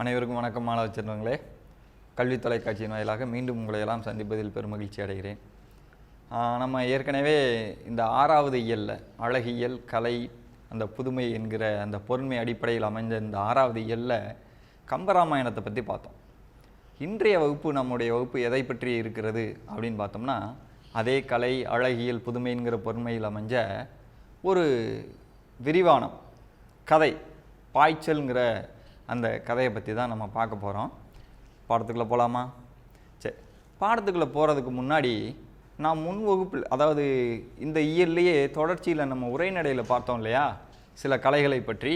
அனைவருக்கும் வணக்கம் மாணவ செல்வங்களே கல்வி தொலைக்காட்சியின் வாயிலாக மீண்டும் உங்களை எல்லாம் சந்திப்பதில் பெருமகிழ்ச்சி அடைகிறேன். நம்ம ஏற்கனவே இந்த ஆறாவது இயல்ல அழகியல் கலை அந்த புதுமை என்கிற அந்த பொறுமை அடிப்படையில் அமைந்த இந்த ஆறாவது இயல்ல கம்பராமாயணத்தை பற்றி பார்த்தோம். இன்றைய வகுப்பு நம்முடைய வகுப்பு எதை பற்றி இருக்கிறது அப்படின்னு பார்த்தோம்னா அதே கலை அழகியல் புதுமைங்கிற பொறுமையில் அமைஞ்ச ஒரு விரிவானம் கதை பாய்ச்சல்ங்கிற அந்த கதையை பற்றி தான் நம்ம பார்க்க போகிறோம் பாடத்துக்குள்ளே போகலாமா சரி. பாடத்துக்குள்ளே போகிறதுக்கு முன்னாடி நான் முன் வகுப்பில் அதாவது இந்த இயல்லையே தொடர்ச்சியில் நம்ம உரைநடையில் பார்த்தோம் இல்லையா? சில கலைகளை பற்றி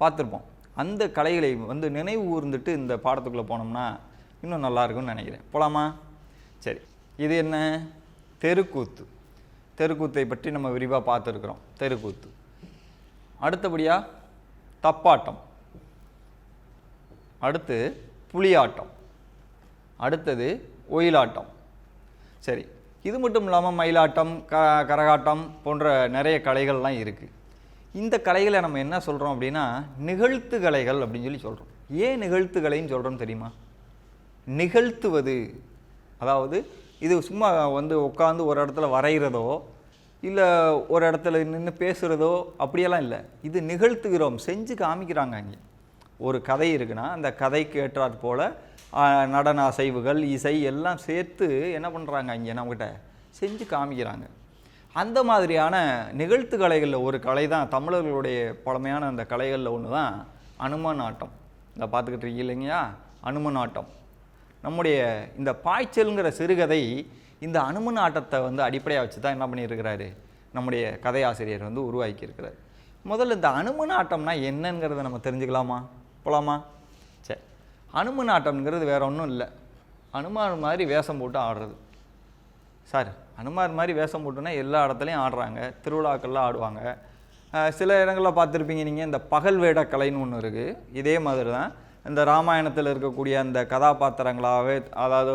பார்த்துருப்போம். அந்த கலைகளை வந்து நினைவு கூர்ந்துட்டு இந்த பாடத்துக்குள்ளே போனோம்னா இன்னும் நல்லா இருக்கும்னு நினைக்கிறேன். போகலாமா சரி. இது என்ன? தெருக்கூத்து. தெருக்கூத்தை பற்றி நம்ம விரிவாக பார்த்துருக்குறோம். தெருக்கூத்து. அடுத்தபடியாக தப்பாட்டம். அடுத்து புலியாட்டம். அடுத்தது ஒயிலாட்டம். சரி இது மட்டும் இல்லாமல் மயிலாட்டம் க கரகாட்டம் போன்ற நிறைய கலைகள்லாம் இருக்குது இந்த கலைகளை நம்ம என்ன சொல்கிறோம் அப்படின்னா நிகழ்த்து கலைகள் அப்படின்னு சொல்லி சொல்கிறோம் ஏன் நிகழ்த்து கலைன்னு சொல்கிறோம் தெரியுமா? நிகழ்த்துவது. அதாவது இது சும்மா வந்து உட்காந்து ஒரு இடத்துல வரைகிறதோ இல்லை ஒரு இடத்துல நின்று பேசுகிறதோ அப்படியெல்லாம் இல்லை. இது நிகழ்த்துகிறோம் செஞ்சு காமிக்கிறாங்க அங்கே. ஒரு கதை இருக்குன்னா அந்த கதைக்கு ஏற்றாற் போல் நடன அசைவுகள் இசை எல்லாம் சேர்த்து என்ன பண்ணுறாங்க இங்கே நம்மக்கிட்ட செஞ்சு காமிக்கிறாங்க. அந்த மாதிரியான நிகழ்த்து கலைகளில் ஒரு கலை தான் தமிழர்களுடைய பழமையான அந்த கலைகளில் ஒன்று தான் அனுமன் ஆட்டம். இந்த பார்த்துக்கிட்டு இருக்கீங்க இல்லைங்கயா அனுமன் ஆட்டம். நம்முடைய இந்த பாய்ச்சல்ங்கிற சிறுகதை இந்த அனுமன் ஆட்டத்தை வந்து அடிப்படையாக வச்சு தான் என்ன பண்ணியிருக்கிறாரு? நம்முடைய கதையாசிரியர் வந்து உருவாக்கியிருக்கிறார். முதல்ல இந்த அனுமன் ஆட்டம்னா என்னங்கிறத நம்ம தெரிஞ்சுக்கலாமா? போகலாமா சரி அனுமன் ஆட்டம்ங்கிறது வேற ஒன்றும் இல்லை. அனுமான் மாதிரி வேஷம் போட்டு ஆடுறது. சார் அனுமார் மாதிரி வேஷம் போட்டுன்னா எல்லா இடத்துலையும் ஆடுறாங்க. திருவிழாக்கள்லாம் ஆடுவாங்க. சில இடங்களில் பார்த்துருப்பீங்க நீங்கள் இந்த பகல் வேட கலைன்னு ஒன்று இருக்குது இதே மாதிரி தான் இந்த ராமாயணத்தில் இருக்கக்கூடிய அந்த கதாபாத்திரங்களாகவே அதாவது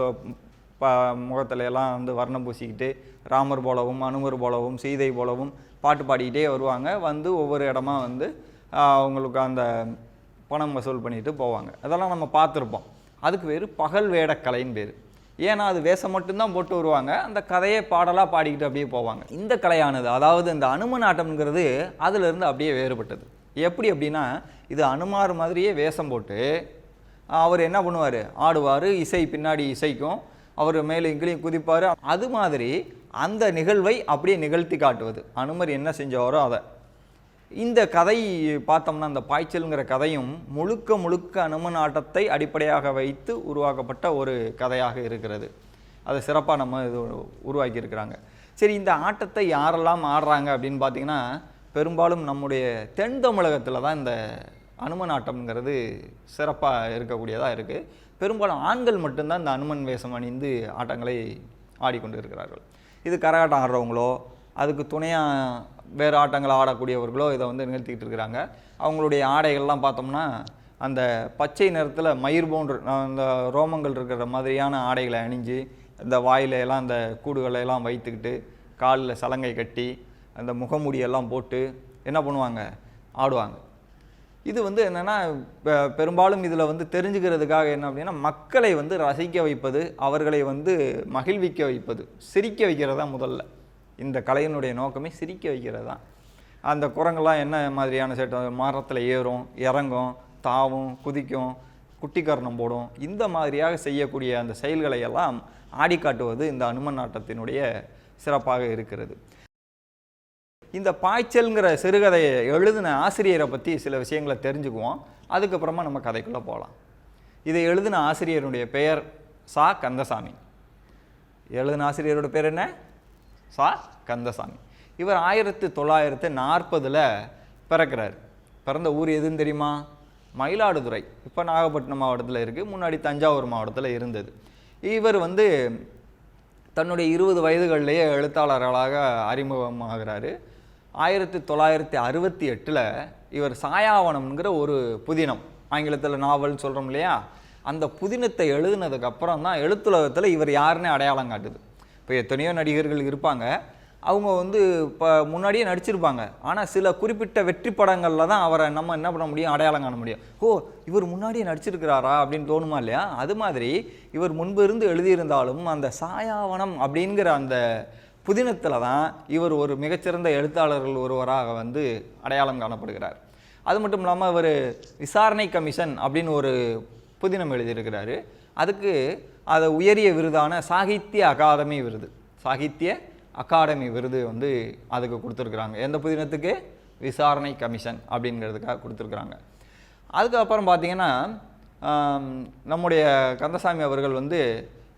ப முகத்துல எல்லாம் வந்து வர்ணம் பூசிக்கிட்டு ராமர் போலவும் அனுமர் போலவும் சீதை போலவும் பாட்டு பாடிக்கிட்டே வருவாங்க. வந்து ஒவ்வொரு இடமா வந்து அவங்களுக்கு அந்த பணம் வசூல் பண்ணிட்டு போவாங்க. அதெல்லாம் நம்ம பார்த்துருப்போம். அதுக்கு பேர் பகல் வேடக்கலைன்னு பேர். ஏன்னா அது வேஷம் மட்டும்தான் போட்டு வருவாங்க. அந்த கதையை பாடலாக பாடிக்கிட்டு அப்படியே போவாங்க. இந்த கலையானது அதாவது இந்த அனுமன் ஆட்டம்ங்கிறது அதிலிருந்து அப்படியே வேறுபட்டது. எப்படி அப்படின்னா இது அனுமார் மாதிரியே வேஷம் போட்டு அவர் என்ன பண்ணுவார்? ஆடுவார் இசை பின்னாடி இசைக்கும். அவர் மேலே இங்கிலையும் குதிப்பார். அது மாதிரி அந்த நிகழ்வை அப்படியே நிகழ்த்தி காட்டுவது. அனுமர் என்ன செஞ்சாரோ அதை. இந்த கதை பார்த்தோம்னா அந்த பாய்ச்சல்ங்கிற கதையும் முழுக்க முழுக்க அனுமன் ஆட்டத்தை அடிப்படையாக வைத்து உருவாக்கப்பட்ட ஒரு கதையாக இருக்கிறது. அதை சிறப்பாக நம்ம இது உருவாக்கியிருக்கிறாங்க. சரி இந்த ஆட்டத்தை யாரெல்லாம் ஆடுறாங்க அப்படின்னு பார்த்தீங்கன்னா பெரும்பாலும் நம்முடைய தென் தமிழகத்தில் தான் இந்த அனுமன் ஆட்டம்ங்கிறது சிறப்பாக இருக்கக்கூடியதாக இருக்குது பெரும்பாலும் ஆண்கள் மட்டும்தான் இந்த அனுமன் வேஷம் அணிந்து ஆட்டங்களை ஆடிக்கொண்டு இருக்கிறார்கள் இது கரகாட்டம் ஆடுறவங்களோ அதுக்கு துணையாக வேறு ஆட்டங்களை ஆடக்கூடியவர்களோ இதை வந்து நிகழ்த்திக்கிட்டு இருக்கிறாங்க. அவங்களுடைய ஆடைகள்லாம் பார்த்தோம்னா அந்த பச்சை நிறத்தில் மயிர் போன்ற அந்த ரோமங்கள் இருக்கிற மாதிரியான ஆடைகளை அணிஞ்சு இந்த வாயில எல்லாம் அந்த கூடுகளை எல்லாம் வைத்துக்கிட்டு காலில் சலங்கை கட்டி அந்த முகமுடியெல்லாம் போட்டு என்ன பண்ணுவாங்க? ஆடுவாங்க. இது வந்து என்னென்னா பெரும்பாலும் இதில் வந்து தெரிஞ்சுக்கிறதுக்காக என்ன அப்படின்னா மக்களை வந்து ரசிக்க வைப்பது அவர்களை வந்து மகிழ்விக்க வைப்பது சிரிக்க வைக்கிறது தான் முதல்ல. இந்த கலையினுடைய நோக்கமே சிரிக்க வைக்கிறது தான் அந்த குரங்கெல்லாம் என்ன மாதிரியான சேட்டை? மரத்தில் ஏறும் இறங்கும் தாவும் குதிக்கும் குட்டிக்கரணம் போடும். இந்த மாதிரியாக செய்யக்கூடிய அந்த செயல்களை எல்லாம் ஆடி காட்டுவது இந்த அனுமன் ஆட்டத்தினுடைய சிறப்பாக இருக்கிறது. இந்த பாய்ச்சல்ங்கிற சிறுகதையை எழுதின ஆசிரியரை பற்றி சில விஷயங்களை தெரிஞ்சுக்குவோம். அதுக்கப்புறமா நம்ம கதைக்குள்ளே போகலாம் இதை எழுதின ஆசிரியருடைய பெயர் சா. கந்தசாமி. எழுதின ஆசிரியரோட பேர் என்ன? சா கந்தசாமி. இவர் ஆயிரத்தி தொள்ளாயிரத்து நாற்பதில் பிறக்கிறார். பிறந்த ஊர் எதுன்னு தெரியுமா? மயிலாடுதுறை. இப்போ நாகப்பட்டினம் மாவட்டத்தில் இருக்குது முன்னாடி தஞ்சாவூர் மாவட்டத்தில் இருந்தது. இவர் வந்து தன்னுடைய இருபது வயதுகளிலேயே எழுத்தாளர்களாக அறிமுகமாகிறாரு. ஆயிரத்தி தொள்ளாயிரத்தி அறுபத்தி எட்டில் இவர் சாயாவனம்ங்கிற ஒரு புதினம் ஆங்கிலத்தில் நாவல் சொல்கிறோம் இல்லையா? அந்த புதினத்தை எழுதுனதுக்கப்புறம் தான் எழுத்துலகத்தில் இவர் யாருன்னு அடையாளம் காட்டுது. இப்போ எத்தனையோ நடிகர்கள் இருப்பாங்க. அவங்க வந்து இப்போ முன்னாடியே நடிச்சிருப்பாங்க. ஆனால் சில குறிப்பிட்ட வெற்றி படங்களில் தான் அவரை நம்ம என்ன பண்ண முடியும்? அடையாளம் காண முடியும். ஓ இவர் முன்னாடியே நடிச்சிருக்கிறாரா அப்படின்னு தோணுமா இல்லையா? அது மாதிரி இவர் முன்பு இருந்து எழுதியிருந்தாலும் அந்த சாயாவனம் அப்படிங்கிற அந்த புதினத்தில் தான் இவர் ஒரு மிகச்சிறந்த எழுத்தாளர்கள் ஒருவராக வந்து அடையாளம் காணப்படுகிறார். அது மட்டும் இல்லாமல் இவர் விசாரணை கமிஷன் அப்படின்னு ஒரு புதினம் எழுதியிருக்கிறாரு. அதுக்கு அதை உயரிய விருதான சாகித்ய அகாதமி விருது. சாகித்ய அகாடமி விருது வந்து அதுக்கு கொடுத்துருக்குறாங்க. எந்த புதினத்துக்கு? விசாரணை கமிஷன் அப்படிங்கிறதுக்காக கொடுத்துருக்குறாங்க. அதுக்கப்புறம் பார்த்திங்கன்னா நம்முடைய கந்தசாமி அவர்கள் வந்து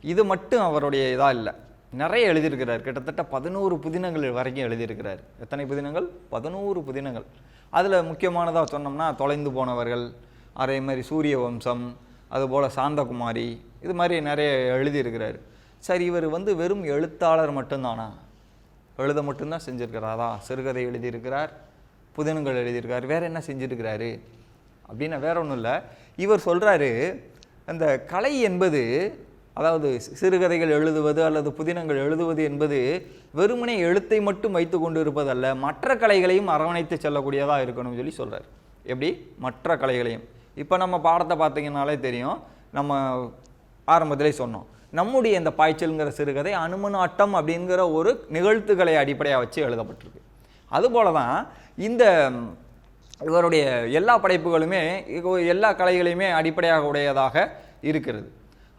இது மட்டும் அவருடைய இதாக இல்லை. நிறைய எழுதியிருக்கிறார். கிட்டத்தட்ட பதினோரு புதினங்கள் வரைக்கும் எழுதியிருக்கிறார். எத்தனை புதினங்கள்? பதினோரு புதினங்கள். அதில் முக்கியமானதாக சொன்னோம்னா தொலைந்து போனவர்கள் அதே மாதிரி சூரிய வம்சம் அதுபோல் சாந்தகுமாரி இது மாதிரி நிறைய எழுதியிருக்கிறார். சரி இவர் வந்து வெறும் எழுத்தாளர் மட்டும்தானா? எழுத மட்டும்தான் செஞ்சுருக்கிறாரா? சிறுகதை எழுதியிருக்கிறார் புதினங்கள் எழுதியிருக்கார் வேறு என்ன செஞ்சுருக்கிறாரு? அப்படின்னா வேற ஒன்றும் இல்லை. இவர் சொல்கிறாரு அந்த கலை என்பது அதாவது சிறுகதைகள் எழுதுவது அல்லது புதினங்கள் எழுதுவது என்பது வெறுமனே எழுத்தை மட்டும் வைத்து கொண்டு இருப்பதல்ல மற்ற கலைகளையும் அரவணைத்து செல்லக்கூடியதாக இருக்கணும்னு சொல்லி சொல்கிறார் எப்படி? மற்ற கலைகளையும். இப்போ நம்ம பாடத்தை பார்த்தீங்கன்னாலே தெரியும். நம்ம ஆரம்பத்திலே சொன்னோம். நம்முடைய இந்த பாய்ச்சல்ங்கிற சிறுகதை அனுமனாட்டம் அப்படிங்கிற ஒரு நிகழ்த்துக்களை அடிப்படையாக வச்சு எழுதப்பட்டிருக்கு. அதுபோல தான் இந்த இவருடைய எல்லா படைப்புகளுமே எல்லா கலைகளையுமே அடிப்படையாக உடையதாக இருக்கிறது.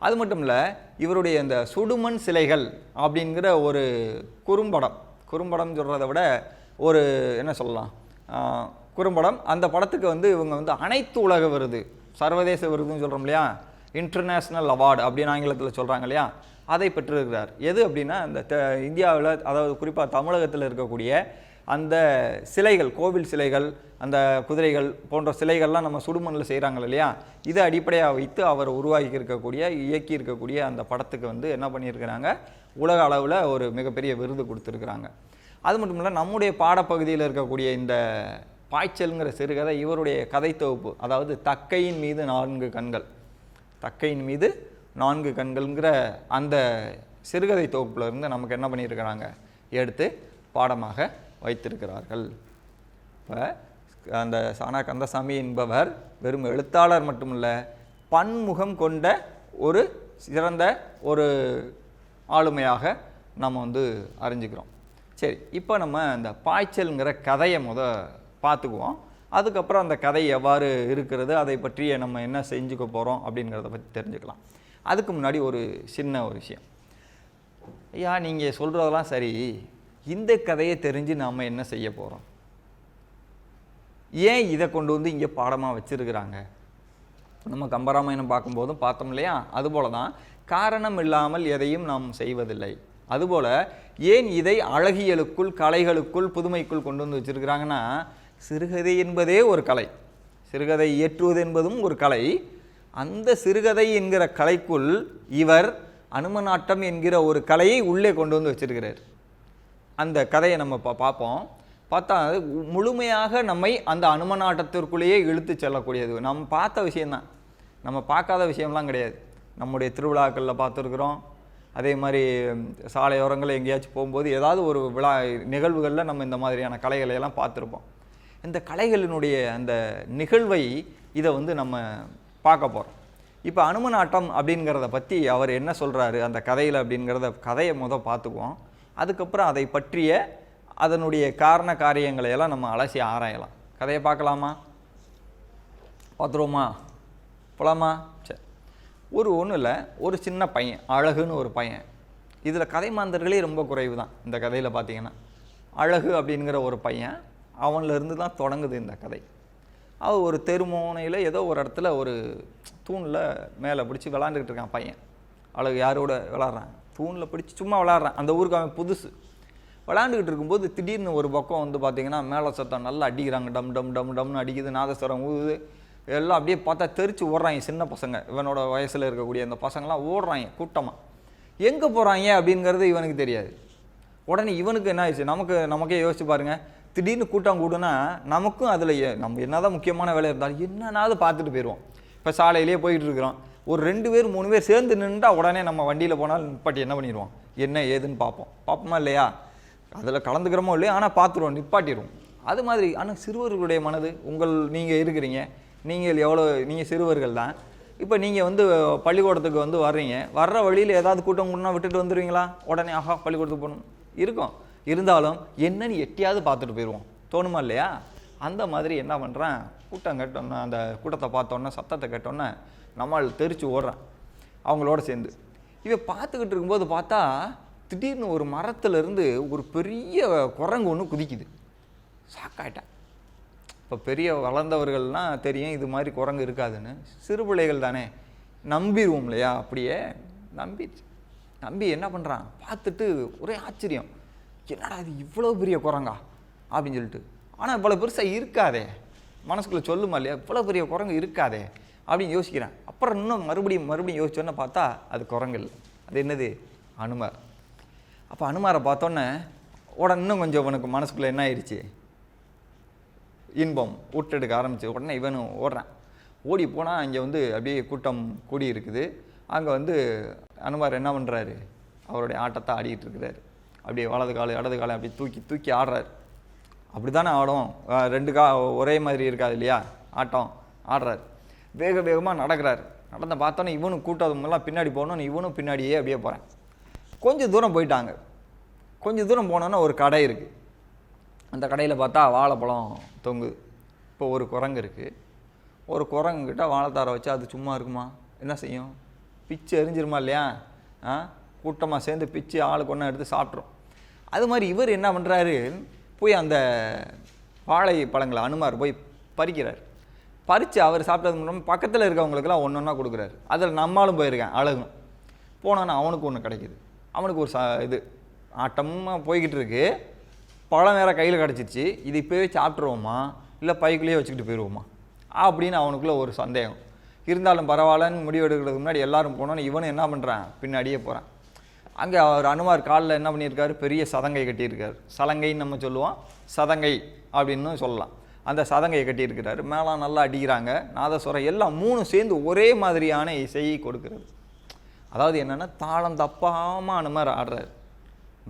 அது மட்டும் இல்லை இவருடைய இந்த சுடுமண் சிலைகள் அப்படிங்கிற ஒரு குறும்படம் குறும்படம் சொல்கிறத விட ஒரு என்ன சொல்லலாம் குறும்படம். அந்த படத்துக்கு வந்து இவங்க வந்து அனைத்து உலக விருது சர்வதேச விருதுன்னு சொல்கிறோம் இல்லையா? இன்டர்நேஷ்னல் அவார்டு அப்படின்னு ஆங்கிலத்தில் சொல்கிறாங்க இல்லையா? அதை பெற்றிருக்கிறார். எது அப்படின்னா இந்த இந்தியாவில் அதாவது குறிப்பாக தமிழகத்தில் இருக்கக்கூடிய அந்த சிலைகள் கோவில் சிலைகள் அந்த குதிரைகள் போன்ற சிலைகள்லாம் நம்ம சுடுமண்ணில் செய்கிறாங்க இல்லையா? இதை அடிப்படையாக வைத்து அவர் உருவாக்கி இருக்கக்கூடிய இயக்கி இருக்கக்கூடிய அந்த படத்துக்கு வந்து என்ன பண்ணியிருக்கிறாங்க? உலக அளவில் ஒரு மிகப்பெரிய விருது கொடுத்துருக்குறாங்க. அது மட்டும் இல்லை நம்முடைய பாடப்பகுதியில் இருக்கக்கூடிய இந்த பாய்ச்சல்ங்கிற சிறுகதை இவருடைய கதை தொகுப்பு. அதாவது தக்கையின் மீது நான்கு கண்கள். தக்கையின் மீது நான்கு கண்கள்ங்கிற அந்த சிறுகதை தொகுப்பில் இருந்து நமக்கு என்ன பண்ணியிருக்கிறாங்க? எடுத்து பாடமாக வைத்திருக்கிறார்கள். இப்போ அந்த சானா கந்தசாமி என்பவர் வெறும் எழுத்தாளர் மட்டுமல்ல பன்முகம் கொண்ட ஒரு சிறந்த ஒரு ஆளுமையாக நம்ம வந்து அறிஞ்சுக்கிறோம். சரி இப்போ நம்ம இந்த பாய்ச்சல்ங்கிற கதையை முத பார்த்துக்குவோம். அதுக்கப்புறம் அந்த கதை எவ்வாறு இருக்கிறது அதை பற்றிய நம்ம என்ன செஞ்சுக்க போகிறோம் அப்படிங்கிறத பற்றி தெரிஞ்சுக்கலாம். அதுக்கு முன்னாடி ஒரு சின்ன ஒரு விஷயம். ஐயா நீங்கள் சொல்கிறதெல்லாம் சரி. இந்த கதையை தெரிஞ்சு நாம் என்ன செய்ய போகிறோம் ஏன் இதை கொண்டு வந்து இங்கே பாடமாக வச்சுருக்கிறாங்க? நம்ம கம்பராமாயணம் பார்க்கும்போதும் பார்த்தோம் இல்லையா? அதுபோல தான் காரணம் இல்லாமல் எதையும் நாம் செய்வதில்லை. அதுபோல் ஏன் இதை அழகியலுக்குள் கலைகளுக்குள் புதுமைக்குள் கொண்டு வந்து வச்சிருக்கிறாங்கன்னா சிறுகதை என்பதே ஒரு கலை. சிறுகதை இயற்றுவது என்பதும் ஒரு கலை. அந்த சிறுகதை என்கிற கலைக்குள் இவர் அனுமநாட்டம் என்கிற ஒரு கலையை உள்ளே கொண்டு வந்து வச்சிருக்கிறார். அந்த கதையை நம்ம பா பார்ப்போம். பார்த்தா அது முழுமையாக நம்மை அந்த அனுமநாட்டத்திற்குள்ளேயே இழுத்து செல்லக்கூடியது. நம்ம பார்த்த விஷயம்தான் நம்ம பார்க்காத விஷயம்லாம் கிடையாது. நம்முடைய திருவிழாக்களில் பார்த்துருக்குறோம். அதே மாதிரி சாலையோரங்களில் எங்கேயாச்சும் போகும்போது ஏதாவது ஒரு விழா நிகழ்வுகளில் நம்ம இந்த மாதிரியான கலைகளை எல்லாம் பார்த்துருப்போம். இந்த கலைகளினுடைய அந்த நிகழ்வை இதை வந்து நம்ம பார்க்க போகிறோம் இப்போ அனுமனாட்டம் அப்படிங்கிறத பற்றி அவர் என்ன சொல்கிறாரு அந்த கதையில் அப்படிங்கிறத கதையை முதல் பார்த்துக்குவோம். அதுக்கப்புறம் அதை பற்றிய அதனுடைய காரண காரியங்களை எல்லாம் நம்ம அலசி ஆராயலாம். கதையை பார்க்கலாமா? பார்த்துருவோமா? போலாமா? சரி. ஒரு ஒன்றும் இல்லை. ஒரு சின்ன பையன் அழகுன்னு ஒரு பையன். இதில் கதை மாந்தர்களே ரொம்ப குறைவு தான் இந்த கதையில் பார்த்தீங்கன்னா அழகு அப்படிங்கிற ஒரு பையன் அவன்ல இருந்து தான் தொடங்குது இந்த கதை. அவன் ஒரு தெருமோனையில் ஏதோ ஒரு இடத்துல ஒரு தூணில் மேலே பிடிச்சி விளாண்டுக்கிட்டு இருக்கான் பையன். அழகு யாரோட விளாட்றான்? தூணில் பிடிச்சி சும்மா விளாட்றான். அந்த ஊருக்கு அவன் புதுசு. விளாண்டுக்கிட்டு இருக்கும்போது திடீர்னு ஒரு பக்கம் வந்து பார்த்திங்கன்னா மேலே சத்தம் நல்லா அடிக்கிறாங்க. டம் டம் டம் டம்னு அடிக்குது. நாதஸ்வரம் ஊதுது. எல்லாம் அப்படியே பார்த்தா தெரிச்சு ஓடுறாங்க சின்ன பசங்க. இவனோட வயசில் இருக்கக்கூடிய அந்த பசங்களாம் ஓடுறாங்க கூட்டமாக எங்கே போகிறாங்க அப்படிங்கிறது இவனுக்கு தெரியாது. உடனே இவனுக்கு என்ன ஆயிடுச்சு? நமக்கு நமக்கே யோசிச்சு பாருங்கள் திடீர்னு கூட்டம் கூடுனா நமக்கும் அதில் நம்ம என்ன தான் முக்கியமான வேலை இருந்தாலும் என்னன்னாவது பார்த்துட்டு போயிடுவோம் இப்போ சாலையிலேயே போயிட்டு இருக்கிறோம். ஒரு ரெண்டு பேர் மூணு பேர் சேர்ந்து நின்றா உடனே நம்ம வண்டியில் போனால் நிப்பாட்டி என்ன பண்ணிடுவோம்? என்ன ஏதுன்னு பார்ப்போம். பார்ப்போமா இல்லையா? அதில் கலந்துக்கிறோமோ இல்லையா ஆனால் பார்த்துருவோம் நிப்பாட்டிடுவோம். அது மாதிரி ஆனால் சிறுவர்களுடைய மனது உங்கள் நீங்கள் இருக்கிறீங்க. நீங்கள் எவ்வளோ நீங்கள் சிறுவர்கள் தான். இப்போ நீங்கள் வந்து பள்ளிக்கூடத்துக்கு வந்து வர்றீங்க. வர்ற வழியில் ஏதாவது கூட்டம் கூடனா விட்டுட்டு வந்துடுவீங்களா உடனே ஆஹா பள்ளிக்கூடத்துக்கு போகணும். இருக்கும். இருந்தாலும் என்னன்னு எட்டியாவது பார்த்துட்டு போயிடுவோம். தோணுமா இல்லையா? அந்த மாதிரி என்ன பண்ணுறேன் கூட்டம் கேட்டோன்னே அந்த கூட்டத்தை பார்த்தோன்னே சத்தத்தை கேட்டோன்னே நம்மால் தெரிச்சு ஓடுறான். அவங்களோட சேர்ந்து. இவன் பார்த்துக்கிட்டு இருக்கும்போது பார்த்தா திடீர்னு ஒரு மரத்துலேருந்து ஒரு பெரிய குரங்கு ஒன்று குதிக்குது. ஷாக்காயிட்டேன் இப்போ பெரிய வளர்ந்தவர்கள்லாம் தெரியும் இது மாதிரி குரங்கு இருக்காதுன்னு. சிறு பிள்ளைகள் தானே. நம்பிடுவோம் இல்லையா? அப்படியே நம்பிடுச்சு. நம்பி என்ன பண்ணுறான் பார்த்துட்டு ஒரே ஆச்சரியம். என்னடா இது இவ்வளோ பெரிய குரங்கா? அப்படின்னு சொல்லிட்டு. ஆனால் இவ்வளோ பெருசாக இருக்காதே. மனசுக்குள்ளே சொல்லுமா இல்லையா? இவ்வளோ பெரிய குரங்கு இருக்காதே. அப்படின்னு யோசிக்கிறேன். அப்புறம் இன்னும் மறுபடியும் மறுபடியும் யோசிச்சோன்னே பார்த்தா அது குரங்கு இல்லை. அது என்னது? அனுமார். அப்போ அனுமாரை பார்த்தோன்னே உடனே இன்னும் கொஞ்சம் உனக்கு மனசுக்குள்ளே என்ன ஆயிடுச்சு இன்பம் ஊட்டெடுக்க ஆரம்பிச்சு. உடனே இவனும் ஓடுறான். ஓடி போனால் இங்கே வந்து அப்படியே கூட்டம் கூடி இருக்குது அங்கே வந்து அனுமார் என்ன பண்ணுறாரு அவருடைய ஆட்டத்தை ஆடிக்கிட்டு இருக்கிறாரு. அப்படியே வலது கால் இடது காலை அப்படி தூக்கி தூக்கி ஆடுறாரு. அப்படி தானே ஆடும் ரெண்டு கா ஒரே மாதிரி இருக்காது இல்லையா? ஆட்டம் ஆடுறாரு. வேக வேகமாக நடக்கிறார். நடந்த பார்த்தோன்னே இவனும் கூட்டமெல்லாம் பின்னாடி போகணும்னு இவனும் பின்னாடியே அப்படியே போகிறேன் கொஞ்சம் தூரம் போயிட்டாங்க. கொஞ்சம் தூரம் போனோன்னா ஒரு கடை இருக்குது அந்த கடையில் பார்த்தா வாழைப்பழம் தொங்குது இப்போ ஒரு குரங்கு இருக்குது ஒரு குரங்குக்கிட்ட வாழைத்தாரை வச்சு அது சும்மா இருக்குமா? என்ன செய்யும்? பிச்சு எரிஞ்சிருமா இல்லையா? ஆ கூட்டமாக சேர்ந்து பிச்சு ஆளுக்கு ஒன்றா எடுத்து சாப்பிட்ரும் அது மாதிரி இவர் என்ன பண்ணுறாரு போய் அந்த வாழை பழங்களை அனுமார் போய் பறிக்கிறார். பறித்து அவர் சாப்பிட்டது மூலம் பக்கத்தில் இருக்கவங்களுக்கெல்லாம் ஒன்று ஒன்றா கொடுக்குறாரு. அதில் நம்மளும் போயிருக்கேன் அழகும் போனோன்னா அவனுக்கு ஒன்று கிடைக்குது. அவனுக்கு ஒரு ச இது ஆட்டமாக போய்கிட்டு இருக்கு. பழம் வேறு கையில் கிடச்சிச்சு இது இப்போவே சாப்பிட்ருவோமா இல்லை பைக்குள்ளேயே வச்சுக்கிட்டு போயிடுவோமா அப்படின்னு அவனுக்குள்ள ஒரு சந்தேகம். இருந்தாலும் பரவாயில்லன்னு முடிவு எடுக்கிறதுக்கு முன்னாடி எல்லோரும் போனோன்னு இவனும் என்ன பண்ணுறான் பின்னாடியே போகிறான் அங்கே அவர் அனுமார் காலில் என்ன பண்ணியிருக்காரு? பெரிய சதங்கை கட்டியிருக்காரு. சலங்கைன்னு நம்ம சொல்லுவோம். சதங்கை அப்படின்னு சொல்லலாம். அந்த சதங்கையை கட்டியிருக்கிறாரு. மேலாம் நல்லா அடிக்கிறாங்க. நாதஸ்வரம் எல்லாம் மூணு சேர்ந்து ஒரே மாதிரியான இசையை கொடுக்கிறது. அதாவது என்னென்னா தாளம் தப்பாமல் அனுமார் ஆடுறாரு.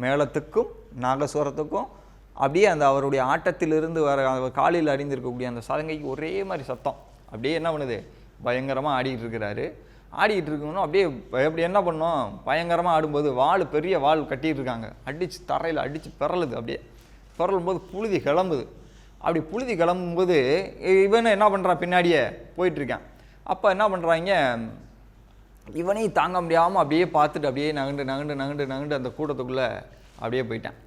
மேளத்துக்கும் நாகஸ்வரத்துக்கும் அப்படியே அந்த அவருடைய ஆட்டத்திலிருந்து வர காலில் அறிந்திருக்கக்கூடிய அந்த சதங்கைக்கு ஒரே மாதிரி சத்தம். அப்படியே என்ன பண்ணுது? பயங்கரமாக ஆடிக்கிட்டு இருக்கிறாரு. ஆடிக்கிட்டு இருக்கணும் அப்படியே எப்படி என்ன பண்ணோம்? பயங்கரமாக ஆடும்போது வாள் பெரிய வாள் கட்டிட்டு இருக்காங்க அடித்து தரையில் அடித்து பிறலுது அப்படியே. பிறலும் போது புழுதி கிளம்புது. அப்படி புழுதி கிளம்பும்போது இவனு என்ன பண்ணுறான் பின்னாடியே? போயிட்டுருக்கான். அப்போ என்ன பண்ணுறாங்க இவனையும் தாங்க முடியாமல் அப்படியே பார்த்துட்டு அப்படியே நகண்டு நகண்டு நகண்டு நகண்டு அந்த கூட்டத்துக்குள்ளே அப்படியே போயிட்டான்.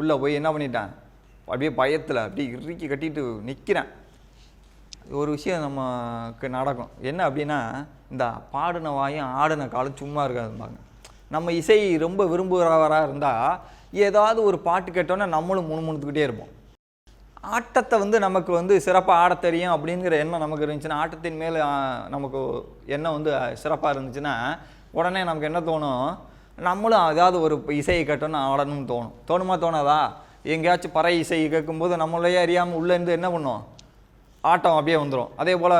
உள்ளே போய் என்ன பண்ணிட்டான்? அப்படியே பயத்தில் அப்படியே இறுக்கி கட்டிட்டு நிற்கிறேன் ஒரு விஷயம் நமக்கு நடக்கும். என்ன அப்படின்னா இந்த பாடின வாயும் ஆடின காலம் சும்மா இருக்காதும்பாங்க. நம்ம இசை ரொம்ப விரும்புகிறவராக இருந்தால் ஏதாவது ஒரு பாட்டு கேட்டோன்னே நம்மளும் முணுமுணுத்துக்கிட்டே இருப்போம். ஆட்டத்தை வந்து நமக்கு வந்து சிறப்பாக ஆட தெரியும் அப்படிங்கிற எண்ணம் நமக்கு இருந்துச்சுன்னா ஆட்டத்தின் மேலே நமக்கு எண்ணம் வந்து சிறப்பாக இருந்துச்சுன்னா உடனே நமக்கு என்ன தோணும்? நம்மளும் ஏதாவது ஒரு இசையை கேட்டோன்னு ஆடணும்னு தோணும். தோணுமா தோணாதா? எங்கேயாச்சும் பறை இசை கேட்கும்போது நம்மளையே அறியாமல் உள்ளேருந்து என்ன பண்ணும் ஆட்டம் அப்படியே வந்துடும் அதே போல்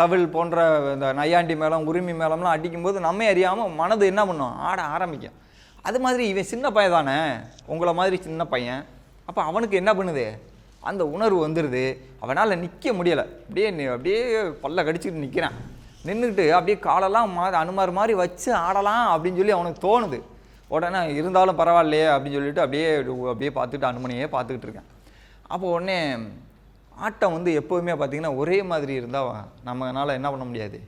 தவில் போன்ற இந்த நையாண்டி மேளம் உரிமை மேளம்லாம் அடிக்கும்போது நம்ம அறியாமல் மனது என்ன பண்ணும்? ஆட ஆரம்பிக்கும். அது மாதிரி இவன் சின்ன பையன் தானே? உங்களை மாதிரி சின்ன பையன். அப்போ அவனுக்கு என்ன பண்ணுது? அந்த உணர்வு வந்துடுது அவனால் நிற்க முடியலை. அப்படியே அப்படியே பல்ல கடிச்சிக்கிட்டு நிற்கிறான் நின்றுக்கிட்டு அப்படியே காலெல்லாம் மா அனுமார் மாதிரி வச்சு ஆடலாம் அப்படின்னு சொல்லி அவனுக்கு தோணுது. உடனே இருந்தாலும் பரவாயில்லையே அப்படின்னு சொல்லிட்டு அப்படியே அப்படியே பார்த்துட்டு அனுமனையே பார்த்துக்கிட்டு இருக்கேன். அப்போ உடனே ஆட்டம் வந்து எப்போவுமே பார்த்திங்கன்னா ஒரே மாதிரி இருந்தால் நம்மளால் என்ன பண்ண முடியாது?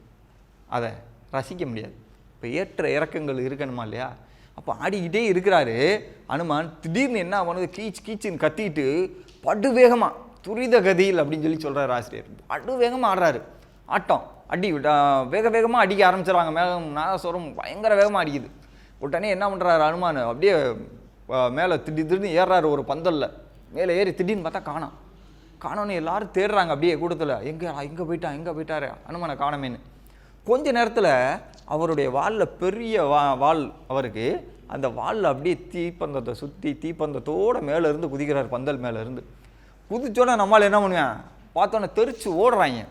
அதை ரசிக்க முடியாது. இப்போ ஏற்ற இறக்கங்கள் இருக்கணுமா இல்லையா? அப்போ ஆடிக்கிட்டே இருக்கிறாரு. அனுமான் திடீர்னு என்ன பண்ணுது கீச் கீச்சுன்னு கத்திட்டு படு வேகமாக துரித கதியில் அப்படின்னு சொல்லி சொல்கிறார் ஆசிரியர். படு வேகமாக ஆடுறாரு. ஆட்டம். அடி விட்டா- வேக வேகமாக அடிக்க ஆரம்பிச்சிடறாங்க. மேகம் நாதஸ்வரம் பயங்கர வேகமாக அடிக்குது. உடனே என்ன பண்ணுறாரு அனுமான்? அப்படியே மேலே திடீர் திடீர்னு ஏறுறாரு ஒரு பந்தல்ல. மேலே ஏறி திடீர்னு பார்த்தா காணாம். காணோன்னு எல்லாரும் தேடுறாங்க அப்படியே கூட்டத்தில். எங்கே எங்கே போயிட்டான் எங்கே போயிட்டாரு. அனுமனை காணமேன்னு. கொஞ்ச நேரத்தில் அவருடைய வாலில் பெரிய வா வால் அவருக்கு அந்த வாலில் அப்படியே தீப்பந்தத்தை சுற்றி தீப்பந்தத்தோட மேலே இருந்து குதிக்கிறார் பந்தல் மேலேருந்து. குதிச்சோடனே குதிச்சோன்னே நம்மால் என்ன பண்ணுவேன்? பார்த்தோன்னே தெரிச்சு ஓடுறாங்க.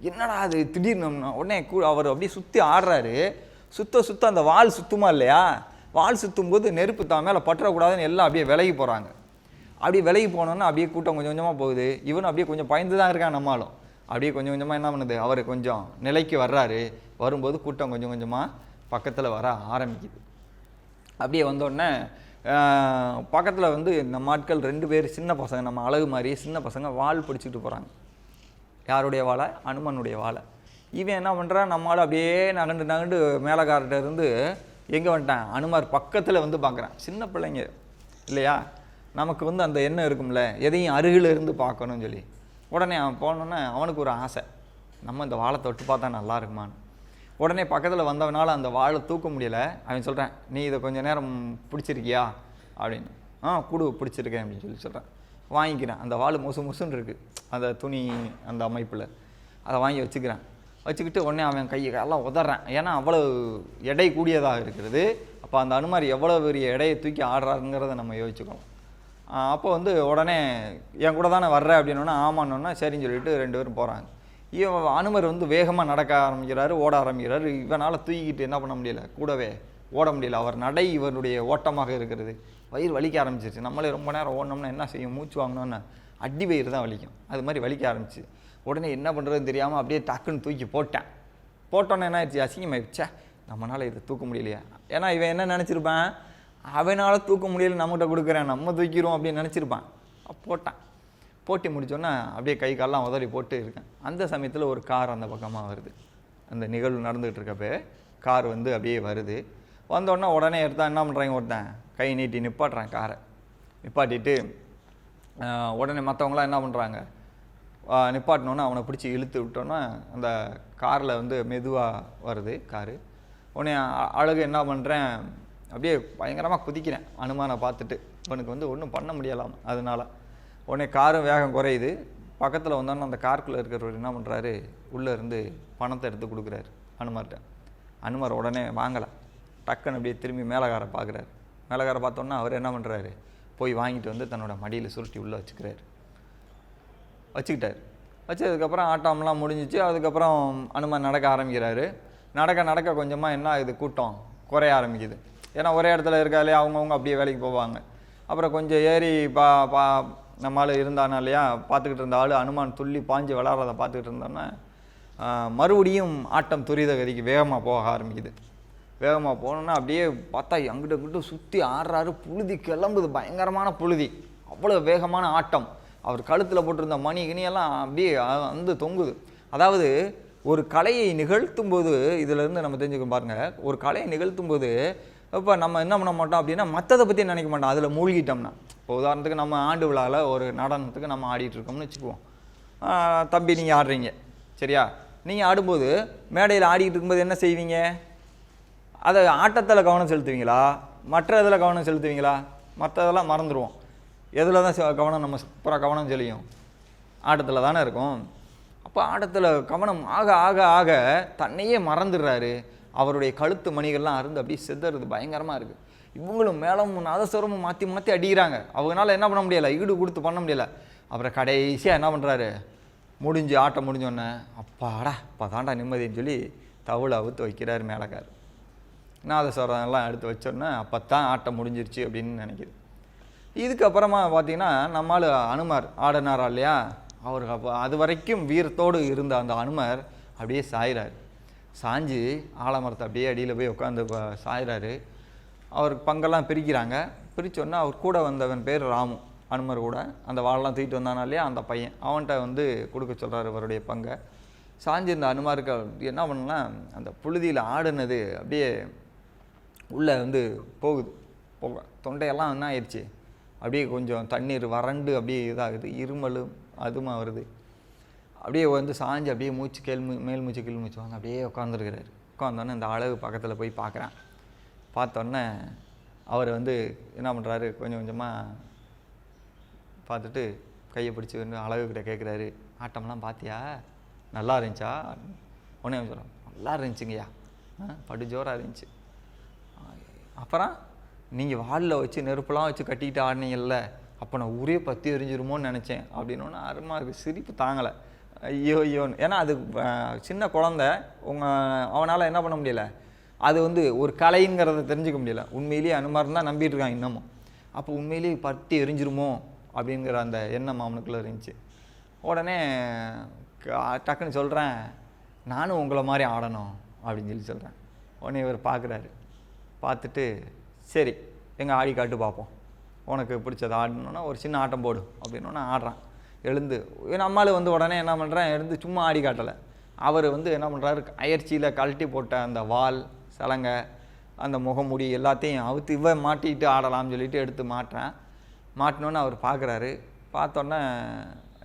என்னடா அது திடீர்னு உடனே கூ- அவர் அப்படியே சுற்றி ஆடுறாரு. சுத்த சுத்த அந்த வால் சுத்துமா இல்லையா? வால் சுற்றும் போது நெருப்பு தான் மேலே பற்றக்கூடாதுன்னு எல்லாம் அப்படியே விலகி போகிறாங்க அப்படியே விலகி போனோன்னா அப்படியே கூட்டம் கொஞ்சம் கொஞ்சமாக போகுது. இவனும் அப்படியே கொஞ்சம் பயந்து தான் இருக்கான் நம்மளும் அப்படியே கொஞ்சம் கொஞ்சமாக என்ன பண்ணுது? அவர் கொஞ்சம் நிலைக்கு வர்றாரு. வரும்போது கூட்டம் கொஞ்சம் கொஞ்சமாக பக்கத்தில் வர ஆரம்பிக்குது. அப்படியே வந்தோடனே பக்கத்தில் வந்து நம்ம ஆட்கள் ரெண்டு பேர் சின்ன பசங்க நம்ம அழகு மாதிரி சின்ன பசங்க வாள் பிடிச்சிட்டு போகிறாங்க யாருடைய வாழை அனுமனுடைய வாழை இவன் என்ன பண்ணுறான் நம்மளால் அப்படியே நகண்டு நகண்டு மேலக்கார்ட்ட இருந்து எங்கே வந்துட்டான்? அனுமார் பக்கத்தில் வந்து பார்க்குறான் சின்ன பிள்ளைங்க இல்லையா? நமக்கு வந்து அந்த எண்ணம் இருக்கும்ல எதையும் அருகில் இருந்து பார்க்கணும்னு சொல்லி. உடனே அவன் போனோன்னே அவனுக்கு ஒரு ஆசை. நம்ம இந்த வாழை தொட்டு பார்த்தா நல்லா இருக்குமான்னு. உடனே பக்கத்தில் வந்தவனால் அந்த வாழை தூக்க முடியல. அவன் சொல்கிறேன் நீ இதை கொஞ்சம் நேரம் பிடிச்சிருக்கியா? அப்படின்னு. ஆ குடு பிடிச்சிருக்கேன் அப்படின்னு சொல்லி சொல்கிறேன் வாங்கிக்கிறேன். அந்த வாள் முசு முசுன்னு இருக்குது அந்த துணி அந்த அமைப்பில். அதை வாங்கி வச்சுக்கிறேன். வச்சுக்கிட்டு உடனே அவன் கையை எல்லாம் உதறேன். ஏன்னா அவ்வளோ எடை கூடியதாக இருக்கிறது. அப்போ அந்த அனுமாரி எவ்வளோ பெரிய எடையை தூக்கி ஆடுறாருங்கிறத நம்ம யோசிச்சுக்கணும். அப்போ வந்து உடனே என் கூட தானே வர்ற அப்படின்னோன்னா ஆமான்னொன்னா சரின்னு சொல்லிட்டு ரெண்டு பேரும் போகிறாங்க இவன் அனுமர் வந்து வேகமாக நடக்க ஆரம்பிக்கிறாரு ஓட ஆரம்பிக்கிறாரு. இவனால் தூக்கிக்கிட்டு என்ன பண்ண முடியல? கூடவே ஓட முடியல. அவர் நடை இவருடைய ஓட்டமாக இருக்கிறது. வயிறு வலிக்க ஆரம்பிச்சிருச்சு. நம்மளே ரொம்ப நேரம் ஓடணும்னா என்ன செய்யும்? மூச்சு வாங்கினோன்னு அடி வயிறு தான் வலிக்கும். அது மாதிரி வலிக்க ஆரம்பிச்சு. உடனே என்ன பண்ணுறதுன்னு தெரியாமல் அப்படியே டக்குன்னு தூக்கி போட்டேன். போட்டோன்னே என்ன ஆயிடுச்சு? அசிங்கமாயிடுச்சா. நம்மளால் இதை தூக்க முடியலையா. ஏன்னா இவன் என்ன நினச்சிருப்பான்? அவனால் தூக்க முடியல நம்மகிட்ட கொடுக்குறேன் நம்ம தூக்கிடுவோம் அப்படின்னு நினச்சிருப்பான். போட்டான். போட்டி முடிச்சோன்னே அப்படியே கை காலெலாம் உதறி போட்டு இருக்கேன். அந்த சமயத்தில் ஒரு கார் அந்த பக்கமாக வருது. அந்த நிகழ்வு நடந்துகிட்டு இருக்கப்ப கார் வந்து அப்படியே வருது. வந்தோடனே உடனே எடுத்தான் என்ன பண்ணுறாங்க ஒருத்தன்? கை நீட்டி நிப்பாட்டுறான் காரை. நிப்பாட்டிட்டு உடனே மற்றவங்களாம் என்ன பண்ணுறாங்க நிப்பாட்டினோன்னே அவனை பிடிச்சி இழுத்து விட்டோன்னா அந்த காரில் வந்து மெதுவாக வருது காரு. உடனே அ- அழகு என்ன பண்ணுறேன் அப்படியே பயங்கரமாக குதிக்கிறேன். அனுமானை பார்த்துட்டு. இவனுக்கு வந்து ஒன்றும் பண்ண முடியலாம். அதனால உடனே காரும் வேகம் குறையுது. பக்கத்தில் வந்தோன்னே அந்த காருக்குள்ளே இருக்கிறவர் என்ன பண்ணுறாரு உள்ளே இருந்து பணத்தை எடுத்து கொடுக்குறாரு அனுமார்கிட்ட அனுமார் உடனே வாங்கலை. டக்குன்னு அப்படியே திரும்பி மேலகாரை பார்க்குறாரு. மேலகாரை பார்த்தோன்னா அவர் என்ன பண்ணுறாரு போய் வாங்கிட்டு வந்து தன்னோட மடியில் சுருட்டி உள்ளே வச்சுக்கிறாரு. வச்சுக்கிட்டார். வச்சதுக்கப்புறம் ஆட்டம்லாம் முடிஞ்சிச்சு. அதுக்கப்புறம் அனுமான் நடக்க ஆரம்பிக்கிறாரு. நடக்க நடக்க கொஞ்சமாக என்ன ஆகுது? கூட்டம் குறைய ஆரம்பிக்குது. ஏன்னா ஒரே இடத்துல இருக்காலே அவங்கவுங்க அப்படியே வேலைக்கு போவாங்க. அப்புறம் கொஞ்சம் ஏறி பா பா நம்ம ஆள் இருந்தானா இல்லையா? பார்த்துக்கிட்டு இருந்த ஆள் அனுமான் துள்ளி பாஞ்சு விளாட்றத பார்த்துக்கிட்டு இருந்தோன்னா மறுபடியும் ஆட்டம் துரித கதிக்கு வேகமாக போக ஆரம்பிக்குது. வேகமாக போனோன்னா அப்படியே பார்த்தா அங்கிட்ட இங்கிட்ட சுற்றி ஆடுறாரு புழுதி கிளம்புது பயங்கரமான புழுதி. அவ்வளோ வேகமான ஆட்டம். அவர் கழுத்தில் போட்டிருந்த மணி கிணியெல்லாம் அப்படியே வந்து தொங்குது. அதாவது ஒரு கலையை நிகழ்த்தும் போது இதிலிருந்து நம்ம தெரிஞ்சுக்க பாருங்கள் ஒரு கலையை நிகழ்த்தும் போது இப்போ நம்ம என்ன பண்ண மாட்டோம் அப்படின்னா மற்றதை பற்றி நினைக்க மாட்டோம். அதில் மூழ்கிட்டோம்னா. இப்போ உதாரணத்துக்கு நம்ம ஆண்டு விழாவில் ஒரு நடனத்துக்கு நம்ம ஆடிட்டு இருக்கோம்னு வச்சுக்குவோம். தம்பி நீங்கள் ஆடுறீங்க. சரியா? நீங்கள் ஆடும்போது மேடையில் ஆடிக்கிட்டு இருக்கும்போது என்ன செய்வீங்க? அதை ஆட்டத்தில் கவனம் செலுத்துவீங்களா? மற்ற இதில் கவனம் செலுத்துவீங்களா? மற்றதெல்லாம் மறந்துடுவோம் எதில் தான் கவனம் நம்ம பூரா கவனம் செழியும்? ஆட்டத்தில் தானே இருக்கும். அப்போ ஆட்டத்தில் கவனம் ஆக ஆக ஆக தன்னையே மறந்துடுறாரு. அவருடைய கழுத்து மணிகள்லாம் அருந்து அப்படியே செதறது பயங்கரமாக இருக்குது இவங்களும் மேலும் நாதஸ்வரமும் மாற்றி மாற்றி அடிக்கிறாங்க. அவங்களால என்ன பண்ண முடியலை? ஈடு கொடுத்து பண்ண முடியல. அப்புறம் கடைசியாக என்ன பண்ணுறாரு முடிஞ்சு ஆட்டம் முடிஞ்சோடனே அப்பாடா இப்போ தாண்டா நிம்மதின்னு சொல்லி தவுளை அவுத்து வைக்கிறாரு மேலக்கார் நாதஸ்வரம் எல்லாம் எடுத்து வச்சோன்னே அப்போ தான் ஆட்டம் முடிஞ்சிருச்சு அப்படின்னு நினைக்கிது. இதுக்கப்புறமா பார்த்தீங்கன்னா நம்மால் அனுமார் ஆடனாரா இல்லையா? அவர் அப்போ அது வரைக்கும் வீரத்தோடு இருந்த அந்த அனுமர் அப்படியே சாயிறாரு. சாஞ்சு ஆலமரத்தை அப்படியே அடியில் போய் உட்காந்து சாயிறாரு. அவருக்கு பங்கெல்லாம் பிரிக்கிறாங்க. பிரிச்சோன்னே அவர் கூட வந்தவன் பேர் ராமு அனுமர் கூட. அந்த வாழெல்லாம் தூக்கிட்டு வந்தானா இல்லையா? அந்த பையன். அவன்கிட்ட வந்து கொடுக்க சொல்கிறாரு அவருடைய பங்கை. சாஞ்சிருந்த அனுமாருக்கு என்ன பண்ணலாம் அந்த புழுதியில் ஆடுனது அப்படியே உள்ளே வந்து போகுது. போக தொண்டையெல்லாம் என்ன ஆயிடுச்சு? அப்படியே கொஞ்சம் தண்ணீர் வறண்டு அப்படியே இதாகுது. இருமலும் அதுமா வருது அப்படியே வந்து சாஞ்சு அப்படியே மூச்சு கேள் மேல் மூச்சு கீழ் மூச்சு வாங்க அப்படியே உட்காந்துருக்கிறாரு உட்காந்தோன்னே இந்த அழகு பக்கத்தில் போய் பார்க்குறான். பார்த்தோன்னே அவர் வந்து என்ன பண்ணுறாரு கொஞ்சம் கொஞ்சமாக பார்த்துட்டு கையை பிடிச்சி வந்து அழகுக்கிட்ட கேட்குறாரு ஆட்டம்லாம் பார்த்தியா நல்லா இருந்துச்சா? உடனே சொல்கிறோம் நல்லா இருந்துச்சுங்கய்யா. ஆ படு ஜோராக இருந்துச்சு. அப்புறம் நீங்கள் வாலில் வச்சு நெருப்புலாம் வச்சு கட்டிக்கிட்டு ஆடினீங்கல்ல அப்போ நான் ஊரே பற்றி எரிஞ்சிருமோன்னு நினச்சேன். அப்படின்னு அருமா இருக்குது சிரிப்பு தாங்கலை. ஐயோ ஐயோன்னு ஏன்னா அது சின்ன குழந்த உங்கள் அவனால் என்ன பண்ண முடியல? அது வந்து ஒரு கலைங்கிறத தெரிஞ்சுக்க முடியல. உண்மையிலேயே அனுமாரம் தான் நம்பிட்டு இருக்கான் இன்னமும். அப்போ உண்மையிலேயே பட்டி எரிஞ்சிருமோ? அப்படிங்கிற அந்த எண்ணம் அவனுக்குள்ளே இருந்துச்சு. உடனே டக்குன்னு சொல்கிறேன் நானும் உங்களை மாதிரி ஆடணும் அப்படின்னு சொல்லி சொல்கிறேன் உடனே இவர் பார்க்குறாரு பார்த்துட்டு சரி எங்கள் ஆடி காட்டு பார்ப்போம் உனக்கு பிடிச்சது ஆடணுன்னா ஒரு சின்ன ஆட்டம் போடு அப்படின்னா ஆடுறான். எழுந்து நம்மளால் வந்து உடனே என்ன பண்ணுறேன் எழுந்து சும்மா ஆடி காட்டலை. அவர் வந்து என்ன பண்ணுறாரு அயற்சியில் கழட்டி போட்ட அந்த வால் சலங்கை அந்த முகமுடி எல்லாத்தையும் அவுத்து இவ மாட்டிட்டு ஆடலாம்னு சொல்லிட்டு எடுத்து மாட்டுறேன். மாட்டினோன்னு அவர் பார்க்குறாரு பார்த்தோன்னே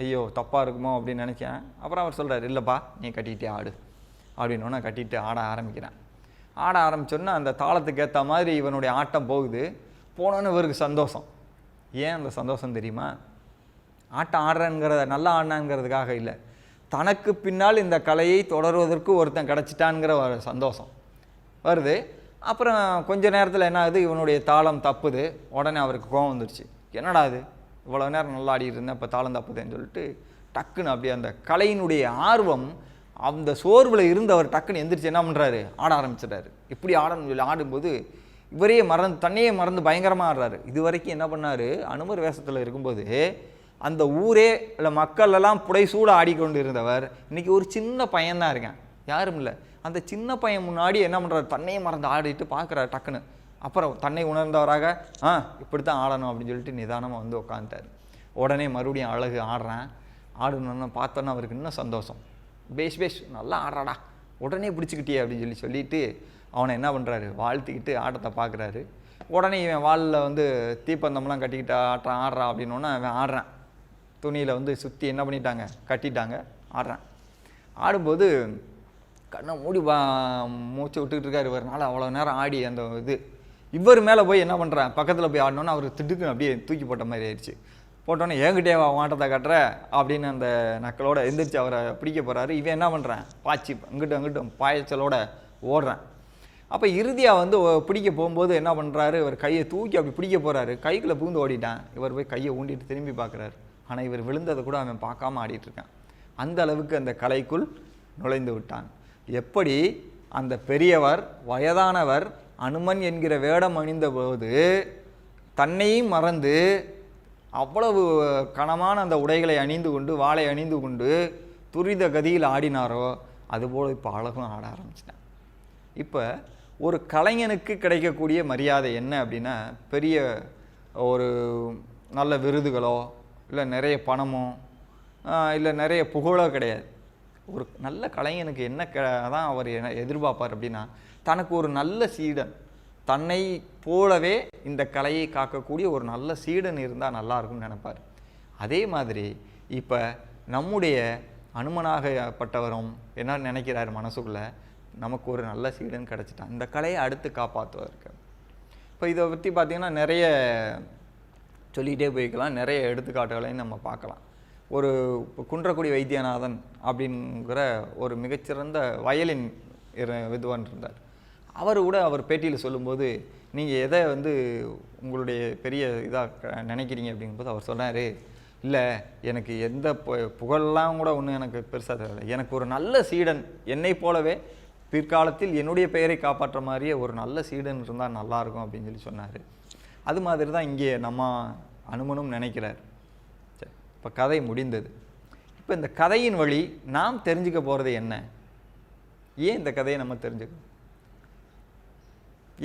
ஐயோ தப்பாக இருக்குமோ அப்படின்னு நினச்சேன் அப்புறம் அவர் சொல்கிறார் இல்லைப்பா நீ கட்டிக்கிட்டே ஆடு. அப்படின்னு கட்டிட்டு ஆட ஆரம்பிக்கிறேன். ஆட ஆரம்பித்தோன்னே அந்த தாளத்துக்கு ஏற்ற மாதிரி இவனுடைய ஆட்டம் போகுது. போனோன்னு இவருக்கு சந்தோஷம். ஏன் அந்த சந்தோஷம் தெரியுமா? ஆட்டம் ஆடுறேங்கிறத நல்லா ஆடினாங்கிறதுக்காக இல்லை. தனக்கு பின்னால் இந்த கலையை தொடர்வதற்கு ஒருத்தன் கிடச்சிட்டான்ங்கிற ஒரு சந்தோஷம் வருது. அப்புறம் கொஞ்ச நேரத்தில் என்ன ஆகுது? இவனுடைய தாளம் தப்புது. உடனே அவருக்கு கோவம் வந்துடுச்சு என்னடா இது? இவ்வளோ நேரம் நல்லா ஆடிட்டு இருந்தேன் இப்போ தாளம் தப்புதேன்னு சொல்லிட்டு டக்குன்னு அப்படியே அந்த கலையினுடைய ஆர்வம் அந்த சோர்வில் இருந்து அவர் டக்குன்னு எந்திரிச்சு என்ன பண்ணுறாரு ஆட ஆரம்பிச்சிடுறாரு. இப்படி ஆடணும்னு சொல்லி ஆடும்போது இவரையே மறந்து தன்னையே மறந்து பயங்கரமாக ஆடுறாரு. இது வரைக்கும் என்ன பண்ணார்? அனுமர் வேஷத்தில் இருக்கும்போது அந்த ஊரே இல்லை மக்கள் எல்லாம் புடைசூட ஆடிக்கொண்டு இருந்தவர் இன்றைக்கி ஒரு சின்ன பையன்தான் இருக்கேன். யாரும் இல்லை. அந்த சின்ன பையன் முன்னாடி என்ன பண்ணுறாரு தன்னையே மறந்து ஆடிட்டு பார்க்குறாரு டக்குன்னு. அப்புறம் தன்னை உணர்ந்தவராக ஆ இப்படி தான் ஆடணும் அப்படின்னு சொல்லிட்டு நிதானமாக வந்து உட்காந்துட்டார் உடனே மறுபடியும் அழகு ஆடுறேன். ஆடணும்னு பார்த்தோன்னா அவருக்கு இன்னும் சந்தோஷம். பேஷ் பேஷ் நல்லா ஆடுறாடா. உடனே பிடிச்சிக்கிட்டியே அப்படின்னு சொல்லி சொல்லிட்டு அவனை என்ன பண்ணுறாரு வாழ்த்திக்கிட்டு ஆட்டத்தை பார்க்குறாரு உடனே இவன் வாலில் வந்து தீப்பந்தம்லாம் கட்டிக்கிட்டு ஆட்டுறான் ஆடுறான் அப்படின்னோடனே அவன் ஆடுறான். துணியில் வந்து சுற்றி என்ன பண்ணிட்டாங்க? கட்டிட்டாங்க. ஆடுறேன். ஆடும்போது கண்ணை மூடி பா மூச்சு விட்டுக்கிட்டு இருக்காரு இவர்னால அவ்வளோ நேரம் ஆடி அந்த இது. இவர் மேலே போய் என்ன பண்ணுறான் பக்கத்தில் போய் ஆடணுன்னு அவர் திடுக்குன்னு அப்படியே தூக்கி போட்ட மாதிரி ஆயிடுச்சு. போட்டோன்னே என்கிட்டே வா மாட்டத்தை கட்டுற அப்படின்னு அந்த நக்களோட எந்திரிச்சு அவரை பிடிக்க போகிறாரு இவன் என்ன பண்ணுறான் பாய்ச்சி அங்கிட்டும் அங்கிட்டும் பாய்ச்சலோட ஓடுறேன். அப்போ இறுதியாக வந்து பிடிக்க போகும்போது என்ன பண்ணுறாரு இவர் கையை தூக்கி அப்படி பிடிக்க போகிறாரு கைக்குள்ளே பூந்து ஓடிட்டான். இவர் போய் கையை ஊண்டிட்டு திரும்பி பார்க்குறாரு ஆனால் இவர் விழுந்ததை கூட அவன் பார்க்காம ஆடிட்டுருக்கான் அந்த அளவுக்கு அந்த கலைக்குள் நுழைந்து விட்டான். எப்படி அந்த பெரியவர் வயதானவர் அனுமன் என்கிற வேடம் அணிந்தபோது தன்னையும் மறந்து அவ்வளவு கனமான அந்த உடைகளை அணிந்து கொண்டு வாளை அணிந்து கொண்டு துரித கதியில் ஆடினாரோ அதுபோல் இப்போ அழகும் ஆட ஆரம்பிச்சிட்டேன். இப்போ ஒரு கலைஞனுக்கு கிடைக்கக்கூடிய மரியாதை என்ன அப்படின்னா பெரிய ஒரு நல்ல விருதுகளோ இல்லை நிறைய பணமோ இல்லை நிறைய புகழோ கிடையாது. ஒரு நல்ல கலைஞனுக்கு என்ன க தான் அவர் என்ன எதிர்பார்ப்பார் அப்படின்னா தனக்கு ஒரு நல்ல சீடன். தன்னை போலவே இந்த கலையை காக்கக்கூடிய ஒரு நல்ல சீடன் இருந்தால் நல்லாயிருக்கும்னு நினைப்பார். அதே மாதிரி இப்போ நம்முடைய அனுமனாகப்பட்டவரும் என்ன நினைக்கிறார் மனசுக்குள்ளே? நமக்கு ஒரு நல்ல சீடன் கிடச்சிட்டான். இந்த கலையை அடுத்து காப்பாற்றுவதற்கு இப்போ இதை பற்றி பார்த்திங்கன்னா நிறைய சொல்லிகிட்டே போய்க்கலாம். நிறைய எடுத்துக்காட்டுகளையும் நம்ம பார்க்கலாம். ஒரு குன்றக்குடி வைத்தியநாதன் அப்படிங்கிற ஒரு மிகச்சிறந்த வயலின் விதுவான் வித்வான் இருந்தார். அவர் கூட அவர் பேட்டியில் சொல்லும்போது நீங்கள் எதை வந்து உங்களுடைய பெரிய இதாக நினைக்கிறீங்க? அப்படிங்கும்போது அவர் சொன்னார் இல்லை எனக்கு எந்த பு- புகழெல்லாம் கூட ஒன்றும் எனக்கு பெருசாக தெரியல. எனக்கு ஒரு நல்ல சீடன் என்னை போலவே பிற்காலத்தில் என்னுடைய பெயரை காப்பாற்ற மாதிரியே ஒரு நல்ல சீடன் இருந்தால் நல்லாயிருக்கும் அப்படின்னு சொல்லி சொன்னார். அது மாதிரி தான் இங்கே நம்ம அனுமனும் நினைக்கிறார். சரி இப்போ கதை முடிந்தது. இப்போ இந்த கதையின் வழி நாம் தெரிஞ்சுக்க போகிறது என்ன? ஏன் இந்த கதையை நம்ம தெரிஞ்சுக்கணும்?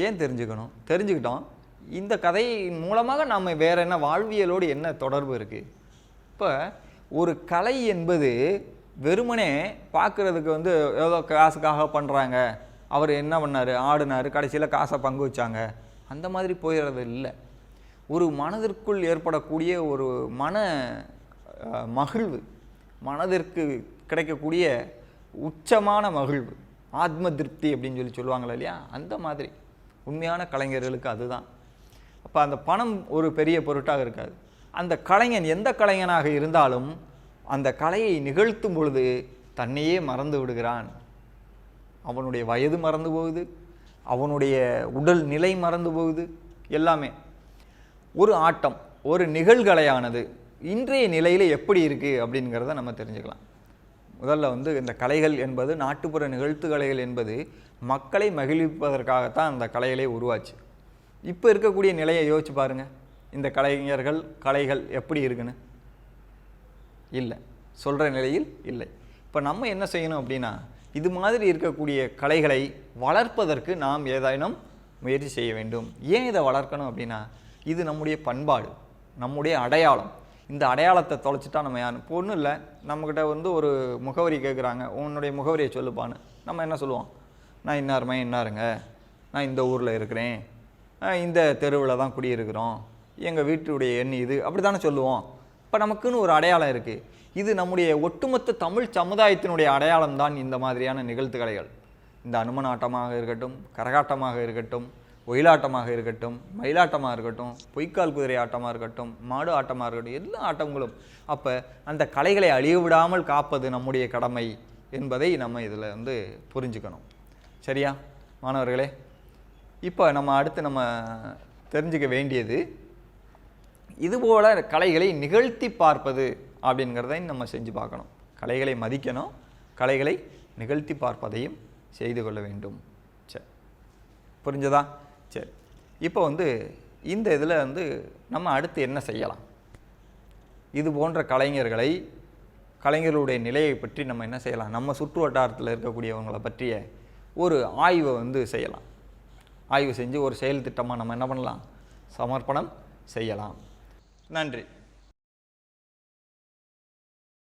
ஏன் தெரிஞ்சுக்கணும்? தெரிஞ்சுக்கிட்டோம். இந்த கதையின் மூலமாக நம்ம வேற என்ன வாழ்வியலோடு என்ன தொடர்பு இருக்குது இப்போ ஒரு கலை என்பது வெறுமனே பார்க்குறதுக்கு வந்து ஏதோ காசுக்காக பண்ணுறாங்க அவர் என்ன பண்ணார்? ஆடினார் கடைசியில் காசை பங்கு வச்சாங்க. அந்த மாதிரி போயிடுறது இல்லை. ஒரு மனதிற்குள் ஏற்படக்கூடிய ஒரு மன மகிழ்வு மனதிற்கு கிடைக்கக்கூடிய உச்சமான மகிழ்வு ஆத்ம திருப்தி அப்படின்னு சொல்லி சொல்லுவாங்களே இல்லையா? அந்த மாதிரி. உண்மையான கலைஞர்களுக்கு அதுதான். அப்போ அந்த பணம் ஒரு பெரிய பொருட்டாக இருக்காது. அந்த கலைஞன் எந்த கலைஞனாக இருந்தாலும் அந்த கலையை நிகழ்த்தும் பொழுது தன்னையே மறந்து விடுகிறான். அவனுடைய வயது மறந்து போகுது. அவனுடைய உடல் நிலை மறந்து போகுது. எல்லாமே. ஒரு ஆட்டம் ஒரு நிகழ்கலையானது இன்றைய நிலையில் எப்படி இருக்குது அப்படிங்கிறத நம்ம தெரிஞ்சுக்கலாம். முதல்ல வந்து இந்த கலைகள் என்பது நாட்டுப்புற நிகழ்த்து கலைகள் என்பது மக்களை மகிழ்விப்பதற்காகத்தான் அந்த கலைகளே உருவாச்சு. இப்போ இருக்கக்கூடிய நிலையை யோசிச்சு பாருங்கள் இந்த கலைஞர்கள் கலைகள் எப்படி இருக்குன்னு? இல்லை. சொல்கிற நிலையில் இல்லை. இப்போ நம்ம என்ன செய்யணும் அப்படின்னா இது மாதிரி இருக்கக்கூடிய கலைகளை வளர்ப்பதற்கு நாம் ஏதேனும் முயற்சி செய்ய வேண்டும். ஏன் இதை வளர்க்கணும் அப்படின்னா இது நம்முடைய பண்பாடு நம்முடைய அடையாளம். இந்த அடையாளத்தை தொலைச்சிட்டா நம்ம யாரும் பொண்ணு ஒன்றும் இல்லை நம்மக்கிட்ட வந்து ஒரு முகவரி கேட்குறாங்க உன்னுடைய முகவரியை சொல்லுப்பான்னு. நம்ம என்ன சொல்லுவோம்? நான் இன்னாருமே இன்னாருங்க. நான் இந்த ஊரில் இருக்கிறேன். இந்த தெருவில் தான் குடியிருக்கிறோம். எங்கள் வீட்டுடைய எண் இது அப்படி தானே சொல்லுவோம். இப்போ நமக்குன்னு ஒரு அடையாளம் இருக்குது இது நம்முடைய ஒட்டுமொத்த தமிழ் சமுதாயத்தினுடைய அடையாளம் தான் இந்த மாதிரியான நிகழ்த்துக்கலைகள் இந்த அனுமன் ஆட்டமாக இருக்கட்டும் கரகாட்டமாக இருக்கட்டும் ஒயிலாட்டமாக இருக்கட்டும் மயிலாட்டமாக இருக்கட்டும் பொய்க்கால் குதிரை ஆட்டமாக இருக்கட்டும் மாடு ஆட்டமாக இருக்கட்டும் எல்லா ஆட்டங்களும் அப்போ அந்த கலைகளை அழிய விடாமல் காப்பது நம்முடைய கடமை என்பதை நம்ம இதில் வந்து புரிஞ்சுக்கணும். சரியா? மாணவர்களே இப்போ நம்ம அடுத்து நம்ம தெரிஞ்சுக்க வேண்டியது இதுபோல் கலைகளை நிகழ்த்தி பார்ப்பது அப்படிங்கிறதையும் நம்ம செஞ்சு பார்க்கணும். கலைகளை மதிக்கணும். கலைகளை நிகழ்த்தி பார்ப்பதையும் செய்து கொள்ள வேண்டும். சரி புரிஞ்சதா? சரி இப்போ வந்து இந்த இதில் வந்து நம்ம அடுத்து என்ன செய்யலாம்? இது போன்ற கலைஞர்களை கலைஞர்களுடைய நிலையை பற்றி நம்ம என்ன செய்யலாம்? நம்ம சுற்று வட்டாரத்தில் இருக்கக்கூடியவங்களை பற்றிய ஒரு ஆய்வை வந்து செய்யலாம். ஆய்வு செஞ்சு ஒரு செயல் திட்டமாக நம்ம என்ன பண்ணலாம்? சமர்ப்பணம் செய்யலாம். நன்றி.